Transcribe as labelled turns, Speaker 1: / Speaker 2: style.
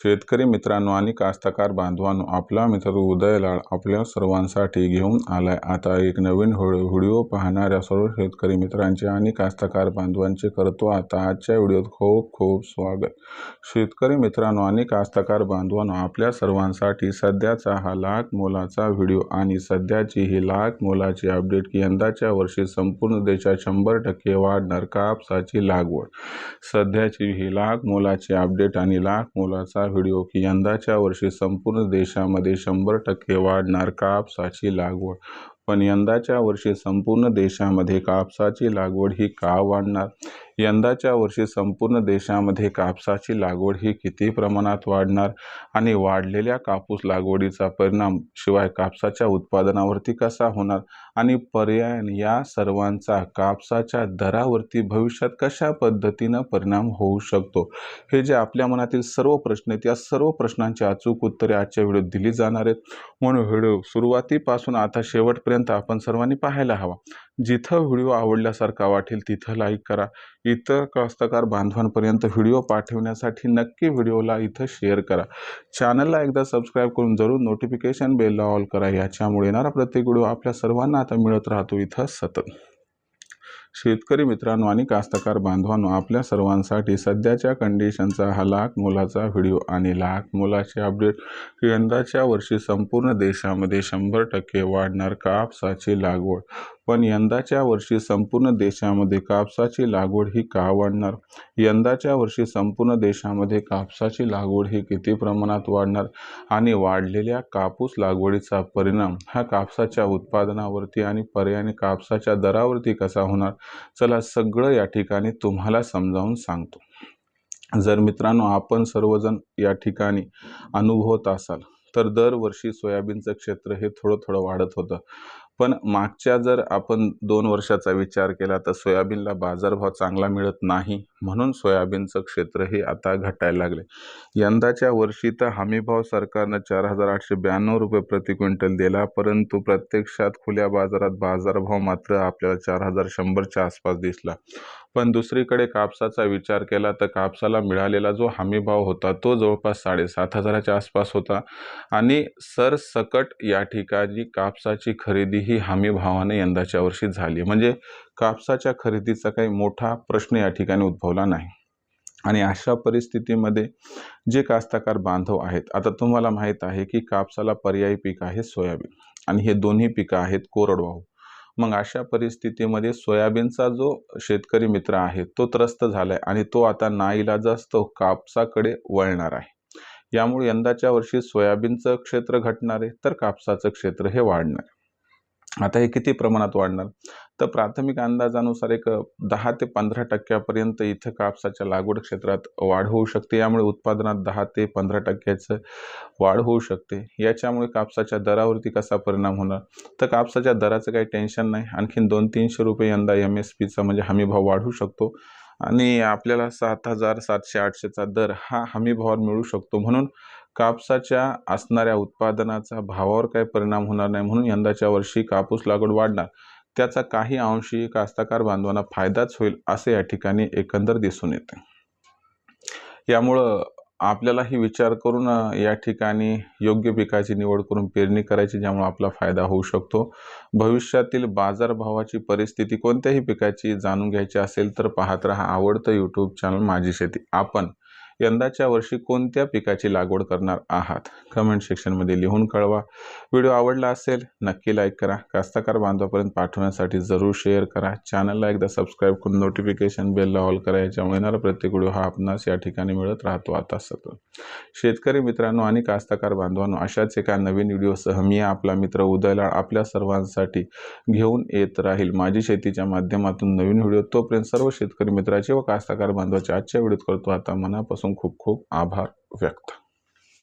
Speaker 1: शेतकरी मित्रांनो आणि कास्तकार बांधवांनो आपला मित्र उदयलाळ आपल्या सर्वांसाठी घेऊन आलाय. आता एक नवीन व्हिडिओ व्हिडिओ पाहणाऱ्या सर्व शेतकरी मित्रांचे आणि कास्तकार बांधवांचे करतो आता आजच्या व्हिडिओत खूप खूप स्वागत. शेतकरी मित्रांनो आणि कास्तकार बांधवांनो आपल्या सर्वांसाठी सध्याचा हा लाख मोलाचा व्हिडिओ आणि सध्याची ही लाख मोलाची अपडेट की यंदाच्या वर्षी संपूर्ण देशात शंभर टक्के वाढणार कापसाची लागवड. सध्याची ही लाख मोलाची अपडेट आणि लाख मोलाचा व्हिडिओ की यंदाच्या वर्षी संपूर्ण देशामध्ये शंभर टक्के वाढणार कापसाची लागवड. पण यंदाच्या वर्षी संपूर्ण देशामध्ये कापसाची लागवड ही का वाढणार? यंदाच्या वर्षी संपूर्ण देशामध्ये कापसाची लागवड ही किती प्रमाणात वाढणार आणि वाढलेल्या कापूस लागवडीचा परिणाम शिवाय कापसाच्या उत्पादनावरती कसा होणार? आणि पर्याय या सर्वांचा कापसाच्या दरावरती भविष्यात कशा पद्धतीनं परिणाम होऊ शकतो? हे जे आपल्या मनातील सर्व प्रश्न आहेत या सर्व प्रश्नांची अचूक उत्तरे आजच्या व्हिडिओत दिली जाणार आहेत. म्हणून व्हिडिओ सुरुवातीपासून आता शेवट शेवटपर्यंत आपण सर्वांनी पाहायला हवा. जिथं व्हिडिओ आवडल्यासारखा वाटेल तिथं लाईक करा. इतर कास्तकार बांधवांपर्यंत व्हिडिओ पाठवण्यासाठी नक्की व्हिडिओला इथं शेअर करा. चॅनलला एकदा सबस्क्राईब करून जरूर नोटिफिकेशन बेलला ऑल करा. याच्यामुळे येणारा प्रत्येक व्हिडिओ आपल्या सर्वांना आता मिळत राहतो. इथं सतत. शेतकरी मित्रांनो आणि कास्तकार बांधवांनो आपल्या सर्वांसाठी सध्याच्या कंडिशनचा हा लाख मोलाचा व्हिडिओ आणि लाख मोलाचे अपडेट यंदाच्या वर्षी संपूर्ण देशामध्ये शंभर टक्के वाढणार कापसाची लागवड. पण यंदाच्या वर्षी संपूर्ण देशामध्ये कापसाची लागवड ही का वाढणार? यंदाच्या वर्षी संपूर्ण देशामध्ये कापसाची लागवड ही किती प्रमाणात वाढणार आणि वाढलेल्या कापूस लागवडीचा परिणाम हा कापसाच्या उत्पादनावरती आणि पर्यायाने कापसाच्या दरावरती कसा होणार? चला सगळं या ठिकाणी तुम्हाला समजावून सांगतो. जर मित्रांनो आपण सर्वजण या ठिकाणी अनुभवत असाल तर दरवर्षी सोयाबीनचं क्षेत्र हे थोडं थोडं वाढत होतं. पण मागच्या जर आपण दोन वर्षाचा विचार केला तर सोयाबीनला बाजारभाव चांगला मिळत नाही म्हणून सोयाबीनचं क्षेत्र हे आता घटायला लागले. यंदाच्या वर्षी तर हमीभाव सरकारनं चार हजार आठशे ब्याण्णव रुपये प्रति क्विंटल दिला परंतु प्रत्यक्षात खुल्या बाजारात बाजारभाव मात्र आपल्याला चार हजार शंभरच्या आसपास दिसला. पण दुसरीकडे कापसाचा विचार केला तर कापसाला मिळालेला जो हमीभाव होता तो जवळपास साडेसात हजाराच्या आसपास होता. आणि सरसकट या ठिकाणी कापसाची खरेदी ही हमी भावाने यंदाच्या वर्षी झाली. म्हणजे कापसाच्या खरेदीचा काही मोठा प्रश्न या ठिकाणी उद्भवला नाही. आणि अशा परिस्थितीमध्ये जे कास्तकार बांधव आहेत आता तुम्हाला माहीत आहे की कापसाला पर्यायी पीक आहे सोयाबीन. आणि हे दोन्ही पिकं आहेत कोरडवाहू. मग अशा परिस्थितीमध्ये सोयाबीनचा जो शेतकरी मित्र आहे तो त्रस्त झाला आहे आणि तो आता नाईलाजाच तो कापसाकडे वळणार आहे. यामुळे यंदाच्या वर्षी सोयाबीनचं क्षेत्र घटणार आहे तर कापसाचं क्षेत्र हे वाढणार आहे. आता हे किती प्रमाणात वाढणार? तर प्राथमिक अंदाजानुसार एक दहा ते पंधरा टक्क्यापर्यंत इथं कापसाच्या लागवड क्षेत्रात वाढ होऊ शकते. यामुळे उत्पादनात दहा ते पंधरा टक्क्याचं वाढ होऊ शकते. याच्यामुळे कापसाच्या दरावरती कसा परिणाम होणार? तर कापसाच्या दराचं काही टेन्शन नाही. आणखीन दोन तीनशे रुपये यंदा एम एस पीचा म्हणजे हमीभाव वाढू शकतो. आणि आपल्याला सात हजार सातशे आठशेचा दर हा हमीभावावर मिळू शकतो. म्हणून कापसाच्या असणाऱ्या उत्पादनाचा भावावर काही परिणाम होणार नाही म्हणून यंदाच्या वर्षी कापूस लागवड वाढणार. त्याचा काही अंशी कास्तकार बांधवांना फायदाच होईल असे या ठिकाणी एकंदर दिसून येते. यामुळं आपल्यालाही विचार करून या ठिकाणी योग्य पिकाची निवड करून पेरणी करायची ज्यामुळे आपला फायदा होऊ शकतो. भविष्यातील बाजारभावाची परिस्थिती कोणत्याही पिकाची जाणून घ्यायची असेल तर पाहत राहा आवडतं यूट्यूब चॅनल माझी शेती. आपण यंदाच्या वर्षी कोणत्या पिकाची लागवड करणार आहात? कमेंट सेक्शनमध्ये लिहून कळवा. व्हिडिओ आवडला असेल नक्की लाईक करा. कास्तकार बांधवापर्यंत पाठवण्यासाठी जरूर शेअर करा. चॅनलला एकदा सबस्क्राईब करून नोटिफिकेशन बेलला ऑल करा. याच्यामुळे येणारा प्रत्येक व्हिडिओ हा आपणास या ठिकाणी मिळत राहतो आता सतत. शेतकरी मित्रांनो आणि कास्तकार बांधवांनो अशाच एका नवीन व्हिडिओसह मी आपला मित्र उदयला आपल्या सर्वांसाठी घेऊन येत राहील. माझी शेतीच्या माध्यमातून नवीन व्हिडिओ तोपर्यंत सर्व शेतकरी मित्राचे व कास्तकार बांधवाचे आजच्या व्हिडिओत करतो. आता मनापासून खूप खूप आभार व्यक्त.